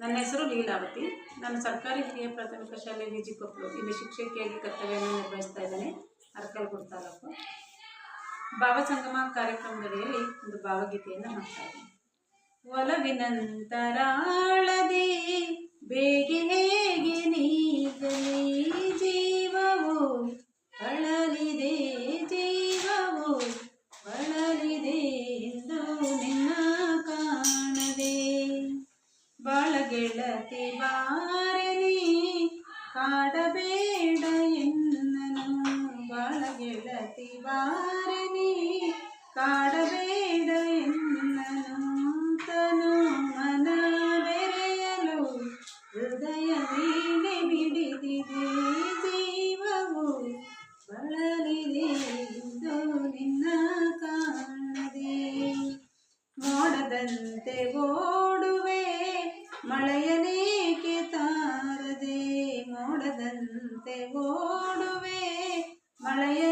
ನನ್ನ ಹೆಸರು ಲೀಲಾವತಿ. ನಾನು ಸರ್ಕಾರಿ ಹಿರಿಯ ಪ್ರಾಥಮಿಕ ಶಾಲೆ ವಿಜಿ ಕೊಪ್ಪಳು ಇಲ್ಲಿ ಶಿಕ್ಷಕಿಯಾಗಿ ಕರ್ತವ್ಯವನ್ನು ನಿರ್ವಹಿಸ್ತಾ ಇದ್ದೇನೆ ಅರಕಲಗೂಡು ತಾಲೂಕು. ಭಾವಸಂಗಮ ಕಾರ್ಯಕ್ರಮದಡಿಯಲ್ಲಿ ಒಂದು ಭಾವಗೀತೆಯನ್ನು ಹಾಡ್ತಾ ಇದ್ದೀನಿ. ಒಲವಿನಂತರಾಳದೆ ಬೇಗೆ ಗೆಳತಿ ಬಾರನಿ ಕಾಡಬೇಡ ಎನ್ನನು ಬಾಳ ಗೆಳತಿ ಬಾರನಿ ಕಾಡಬೇಡ ಎನ್ನನು ತನು ಮನ ಬೆರೆಯಲು ಹೃದಯ ವೀಣೆ ಬಿಡಿದಿದೆ ಜೀವವು ಬಳಲಿದೆ ಎಂದು ನಿನ್ನ ಕಾಣದೆ ಮೋಡದಂತೆ ಓಡುವೆ ಮಳೆಯನೇಕೆ ತಾರದೆ ಮೋಡದಂತೆ ಓಡುವೆ ಮಳೆಯನೇಕೆ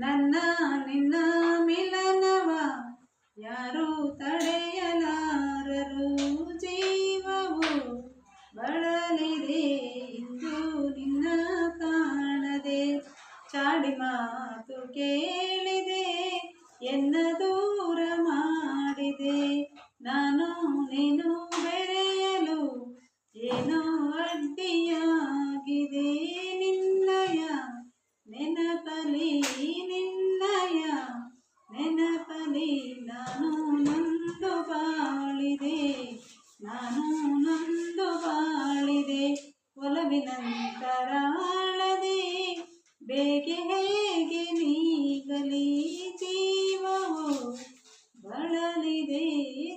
ನನ್ನ ನಿನ್ನ ಮಿಲನವ, ಯಾರು ತಡೆಯಲಾರರು ಜೀವವು ಬಳಲಿದೆ ಇಂದು ನಿನ್ನ ಕಾಣದೆ. ಚಾಡಿ ಮಾತು ಕೇಳಿದೆ, ಎನ್ನ ದೂರ ಮಾಡಿದೆ. ನಾನು ನೀನು ನಾನು ನಂದು ಬಾಳಿದೆ ಒಲವಿನಂತರಾಳದೆ ಬೇಗೆ ಹೇಗೆ ನೀಗಲಿ ಜೀವವು? ಬಳಲಿದೆ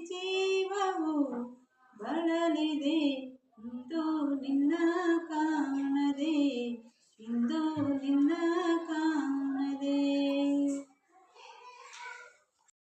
ಜೀವವು, ಬಳಲಿದೆ, ಇಂದು ನಿನ್ನ ಕಾಣದೆ, ಇಂದು